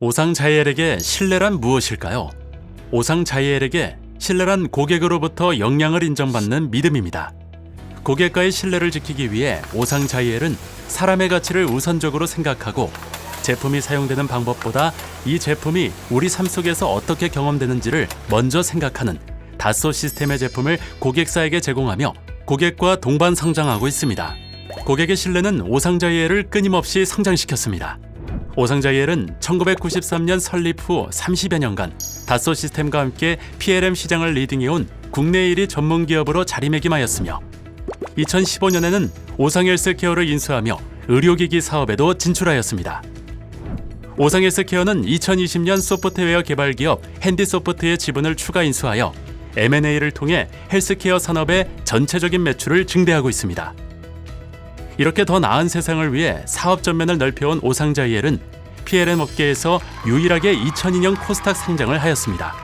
오상자이엘에게 신뢰란 무엇일까요? 오상자이엘에게 신뢰란 고객으로부터 역량을 인정받는 믿음입니다. 고객과의 신뢰를 지키기 위해 오상자이엘은 사람의 가치를 우선적으로 생각하고 제품이 사용되는 방법보다 이 제품이 우리 삶 속에서 어떻게 경험되는지를 먼저 생각하는 다소 시스템의 제품을 고객사에게 제공하며 고객과 동반 성장하고 있습니다. 고객의 신뢰는 오상자이엘을 끊임없이 성장시켰습니다. 오상자이엘은 1993년 설립 후 30여 년간 다소 시스템과 함께 PLM 시장을 리딩해온 국내 1위 전문 기업으로 자리매김하였으며 2015년에는 오상헬스케어를 인수하며 의료기기 사업에도 진출하였습니다. 오상헬스케어는 2020년 소프트웨어 개발 기업 핸디소프트의 지분을 추가 인수하여 M&A를 통해 헬스케어 산업의 전체적인 매출을 증대하고 있습니다. 이렇게 더 나은 세상을 위해 사업 전면을 넓혀온 오상자이엘은 PLM 업계에서 유일하게 2002년 코스닥 상장을 하였습니다.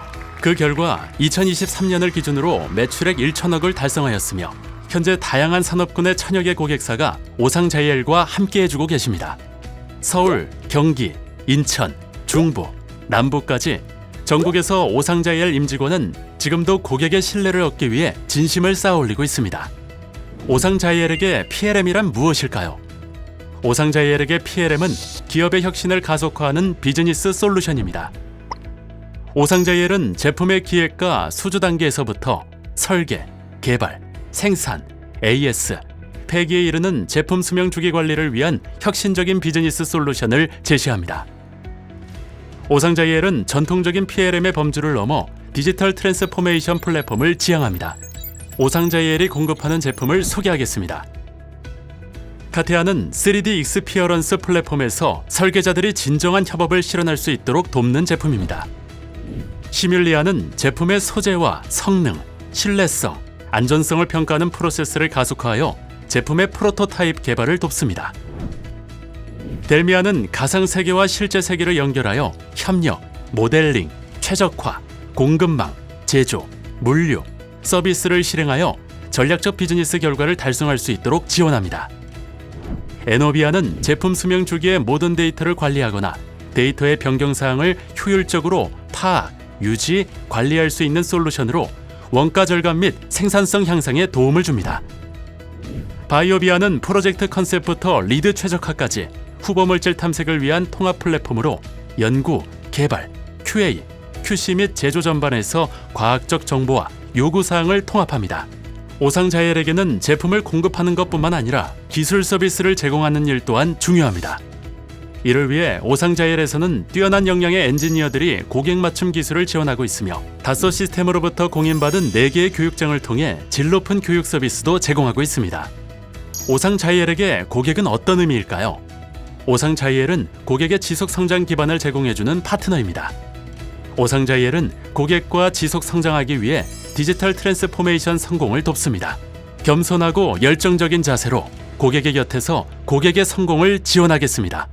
그 결과 2023년을 기준으로 매출액 1천억을 달성하였으며 현재 다양한 산업군의 천여 개 고객사가 오상자이엘과 함께해주고 계십니다. 서울, 경기, 인천, 중부, 남부까지 전국에서 오상자이엘 임직원은 지금도 고객의 신뢰를 얻기 위해 진심을 쌓아올리고 있습니다. 오상자이엘에게 PLM이란 무엇일까요? 오상자이엘에게 PLM은 기업의 혁신을 가속화하는 비즈니스 솔루션입니다. 오상자이엘은 제품의 기획과 수주 단계에서부터 설계, 개발, 생산, AS, 폐기에 이르는 제품 수명 주기 관리를 위한 혁신적인 비즈니스 솔루션을 제시합니다. 오상자이엘은 전통적인 PLM의 범주를 넘어 디지털 트랜스포메이션 플랫폼을 지향합니다. 오상자이엘이 공급하는 제품을 소개하겠습니다. 카테아는 3D 익스피어런스 플랫폼에서 설계자들이 진정한 협업을 실현할 수 있도록 돕는 제품입니다. 시뮬리아는 제품의 소재와 성능, 신뢰성, 안전성을 평가하는 프로세스를 가속화하여 제품의 프로토타입 개발을 돕습니다. 델미아는 가상 세계와 실제 세계를 연결하여 협력, 모델링, 최적화, 공급망, 제조, 물류, 서비스를 실행하여 전략적 비즈니스 결과를 달성할 수 있도록 지원합니다. 에노비아는 제품 수명 주기의 모든 데이터를 관리하거나 데이터의 변경 사항을 효율적으로 파악, 유지, 관리할 수 있는 솔루션으로 원가 절감 및 생산성 향상에 도움을 줍니다. 바이오비아는 프로젝트 컨셉부터 리드 최적화까지 후보 물질 탐색을 위한 통합 플랫폼으로 연구, 개발, QA, QC 및 제조 전반에서 과학적 정보와 요구 사항을 통합합니다. 오상자이엘에게는 제품을 공급하는 것뿐만 아니라 기술 서비스를 제공하는 일 또한 중요합니다. 이를 위해 오상자이엘에서는 뛰어난 역량의 엔지니어들이 고객 맞춤 기술을 지원하고 있으며 다소 시스템으로부터 공인받은 4개의 교육장을 통해 질 높은 교육 서비스도 제공하고 있습니다. 오상자이엘에게 고객은 어떤 의미일까요? 오상자이엘은 고객의 지속 성장 기반을 제공해주는 파트너입니다. 오상자이엘은 고객과 지속 성장하기 위해 디지털 트랜스포메이션 성공을 돕습니다. 겸손하고 열정적인 자세로 고객의 곁에서 고객의 성공을 지원하겠습니다.